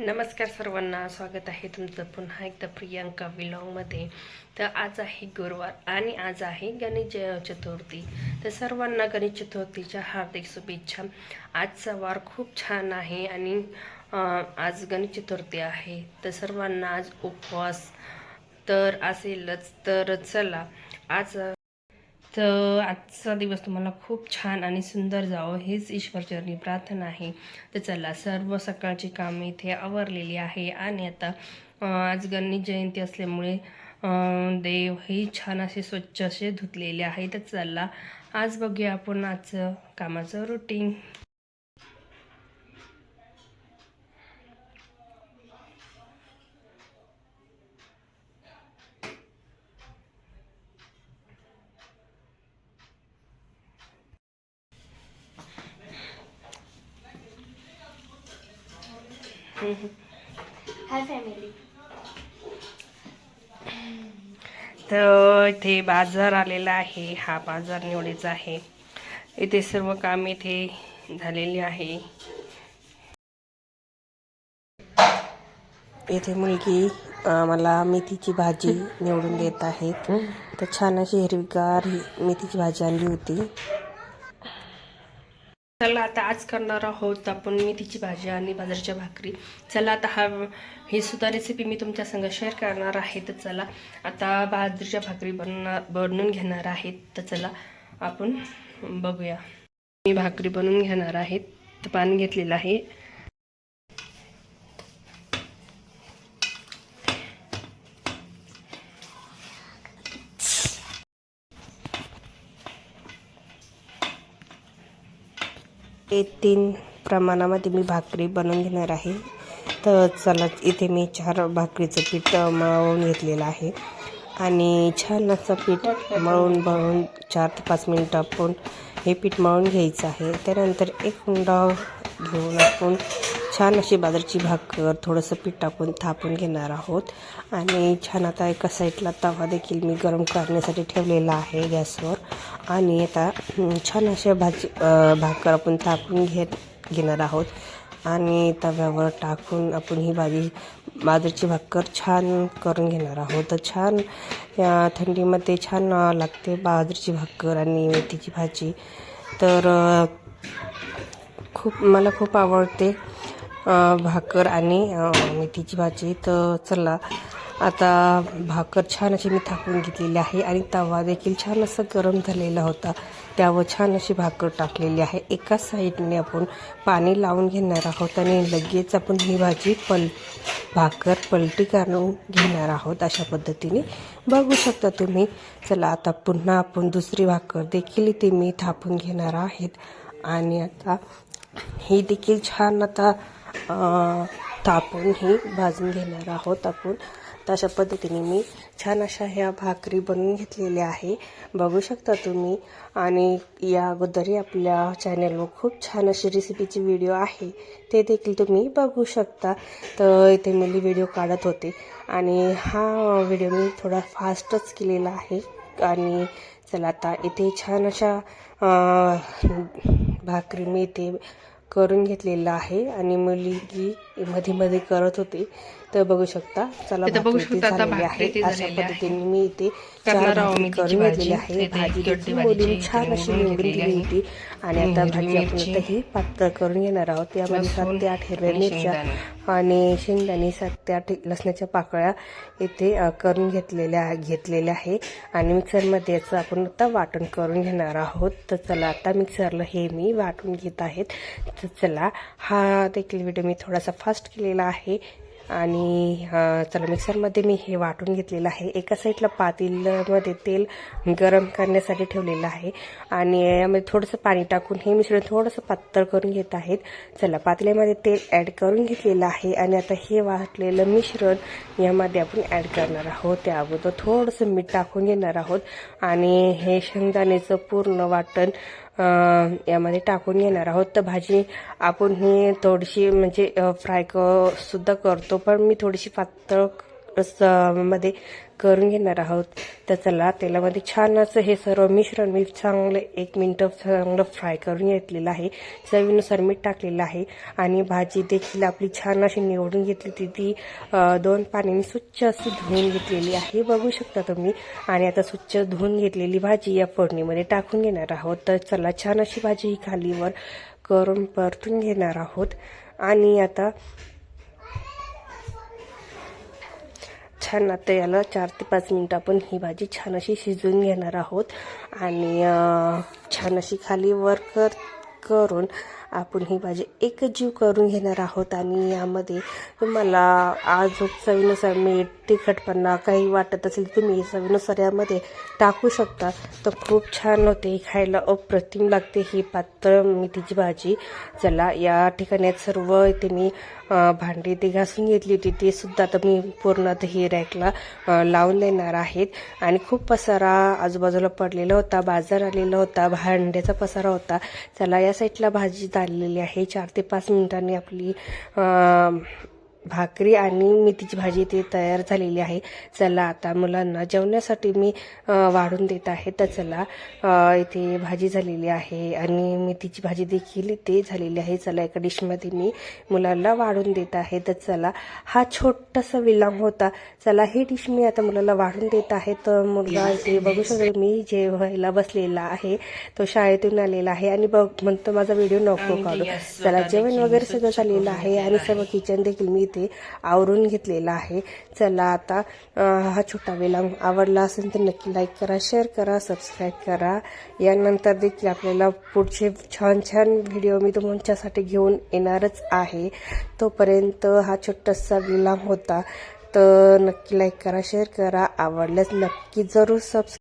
नमस्कार सर्वांना स्वागत आहे तुमचं पुन्हा एकदा प्रियांका विलॉगमध्ये. तर आज आहे गुरुवार आणि आज आहे गणेश चतुर्थी. तर सर्वांना गणेश चतुर्थीच्या हार्दिक शुभेच्छा. आजचा वार खूप छान आहे आणि आज गणेश चतुर्थी आहे. तर सर्वांना आज उपवास तर असेलच तर चला आज तर आजचा दिवस तुम्हाला खूप छान आणि सुंदर जावं हेच ईश्वरचरणी प्रार्थना आहे. तर चला सर्व सकाळची कामे इथे आवरलेली आहे. आणि आता आज गणेश जयंती असल्यामुळे देव हे छान असे स्वच्छ असे धुतलेले आहे. तर चला आज बघूया आपण आजचं कामाचं रुटीन हाय फॅमिली तर इथे बाजार आलेला आहे. हा बाजार निवडीचा आहे. इथे सर्व काम इथे झालेली आहे. इथे मुलगी मला मेथीची भाजी निवडून देत आहेत. तर छान अशी हिरवीगार मेथीची भाजी आणली होती. चला आता आज करणार आहोत आपण मेथीची भाजी आणि बाजरीच्या भाकरी. चला आता हा ही सुद्धा रेसिपी मी तुमच्या संग शेअर करणार आहे. तर चला आता बाजरीच्या भाकरी बनणार बनवून घेणार आहेत तर चला आपण बघूया. मी भाकरी बनवून घेणार आहे. तर पाणी घेतलेलं आहे. ते तीन प्रमाणामध्ये मी भाकरी बनवून घेणार आहे. तर चला इथे मी चार भाकरीचं पीठ मळवून घेतलेलं आहे. आणि छान असं पीठ मळून मळून चार ते पाच मिनटं आपण हे पीठ मळून घ्यायचं आहे. त्यानंतर एक हुंडा घेऊन आपण छान अशी बाजरीची भाकर थोडंसं पीठ टाकून थापून घेणार आहोत. आणि छान आता एका साईडला तवा देखील मी गरम करण्यासाठी ठेवलेला आहे गॅसवर. आणि आता छान अशा भाजी भाकर आपण थापून घेत घेणार आहोत. आणि तव्यावर टाकून आपण ही भाजी बाजरीची भाकर छान करून घेणार आहोत. तर छान या थंडीमध्ये छान लागते बाजरीची भाकर आणि मेथीची भाजी. तर खूप मला खूप आवडते. भाकर आणि मेथीची भाजी तर चला. आता भाकर छान अशी मी थापून घेतलेली आहे आणि तवा देखील छान असं गरम झालेला होता. त्यावर छान अशी भाकर टाकलेली आहे. एका साईडने आपण पाणी लावून घेणार आहोत आणि लगेच आपण ही भाजी पल भाकर पलटी काढून घेणार आहोत अशा पद्धतीने. बघू शकता तुम्ही. चला आता पुन्हा आपण दुसरी भाकर देखील इथे मी थापून घेणार आहेत. आणि आता ही देखील छान आता थापून ही भाजून घेणार आहोत आपण. तर अशा पद्धतीने मी छान अशा ह्या भाकरी बनवून घेतलेल्या आहे. बघू शकता तुम्ही. आणि या अगोदरही आपल्या चॅनलवर खूप छान अशी रेसिपीची व्हिडिओ आहे. ते देखील तुम्ही बघू शकता. तर इथे मी व्हिडिओ काढत होते. आणि हा व्हिडिओ मी थोडा फास्टच केलेला आहे. आणि चला आता इथे छान अशा भाकरी मी इथे करून घेतलेलं आहे. आणि मुलगी मध्ये मध्ये करत होते. तर बघू शकता चला बघू शकता आहे. अशा. पद्धतीने मी इथे करून. घेतलेली आहे. भाजी देखील छान अशी निवडून दिली. होती. आणि आता भाजी आपण आता ही पातळ करून घेणार आहोत. त्यामध्ये सात ते आठ हिरव्या आणि मिरच्या. आणि शेंगदाणे सात ते आठ लसणाच्या पाकळ्या इथे करून घेतलेल्या घेतलेल्या आहे. आणि मिक्सरमध्ये याचं आपण आता वाटण करून घेणार आहोत. तर चला आता मिक्सरला हे मी वाटून घेत आहेत. तर चला हा देखील व्हिडिओ मी थोडासा फास्ट केलेला आहे आणि चला मिक्सरमध्ये मी हे वाटून घेतलेलं आहे. एका साईडला पातेल्यामध्ये तेल गरम करण्यासाठी ठेवलेलं आहे आणि यामध्ये थोडंसं पाणी टाकून हे मिश्रण थोडंसं पातळ करून घेत आहेत. चला पातेल्यामध्ये तेल ॲड करून घेतलेलं आहे आणि आता हे वाटलेलं मिश्रण यामध्ये आपण ॲड करणार आहोत. त्या अगोदर थोडंसं मीठ टाकून घेणार आहोत आणि हे शेंगदाण्याचं पूर्ण वाटण यामध्ये टाकून घेणार आहोत. तर भाजी आपण ही थोडीशी म्हणजे फ्राय सुद्धा करतो. पण मी थोडीशी पातळ मध्ये करून घेणार आहोत. तर चला तेलामध्ये छान असं हे सर्व मिश्रण मी चांगलं एक मिनटं चांगलं फ्राय करून घेतलेलं आहे. चवीनुसार मीठ टाकलेलं आहे. आणि भाजी देखील आपली छान अशी निवडून घेतली ती ती दोन पाण्याने स्वच्छ अशी धुवून घेतलेली आहे. बघू शकता तुम्ही. आणि आता स्वच्छ धुवून घेतलेली भाजी या फोडणीमध्ये टाकून घेणार आहोत. तर चला छान अशी भाजी ही खालीवर करून परतून घेणार आहोत. आणि आता छान आता याला चार ते पाच मिनटं आपण ही भाजी छान अशी शिजवून घेणार आहोत. आणि छान अशी खाली वर कर करून आपण ही भाजी एकजीव करून घेणार आहोत आणि यामध्ये तुम्हाला आज चवीनुसार मीठ तिखटपणा काही वाटत असेल तुम्ही चवीनुसार यामध्ये टाकू शकता. तर खूप छान होते खायला अप्रतिम लागते ही पातळ मेथीची भाजी. चला या ठिकाणी सर्व इथे मी भांडी ते घासून घेतली होती. ते सुद्धा आता मी पूर्ण ही रॅकला लावून देणार आहेत. आणि खूप पसारा आजूबाजूला पडलेला होता बाजार आलेला होता भांड्याचा पसारा होता. चला या साईडला भाजी झालेली आहे. चार ते पाच मिनिटांनी आपली भाकरी आणि मेथीची भाजी ते तयार झालेली आहे. चला आता मुलांना जेवण्यासाठी मी वाढून देत आहे. तर चला इथे भाजी झालेली आहे आणि मेथीची भाजी देखील इथे झालेली आहे. चला एका डिशमध्ये मी मुलाला वाढून देत आहे. तर चला हा छोटासा विलाम होता. चला ही डिश मी आता मुलाला वाढून देत आहे. तर मुलगा इथे बघू शकतो मी जेवायला बसलेला आहे. तो शाळेतून आलेला आहे आणि बघ म्हणतो माझा व्हिडिओ नको काढू. चला जेवण वगैरे सगळं झालेलं आहे आणि सर्व किचन देखील मी इथे आवरून घेतलेला आहे. चला आता हा छोटा विलाम आवडला असेल तर नक्की लाईक करा शेअर करा सबस्क्राईब करा. यानंतर देखील आपल्याला पुढचे छान छान व्हिडिओ मी तुमच्यासाठी घेऊन येणारच आहे. तोपर्यंत हा छोटासा विलाम होता तर नक्की लाईक करा शेअर करा. आवडल्यास नक्की जरूर सबस्क्राईब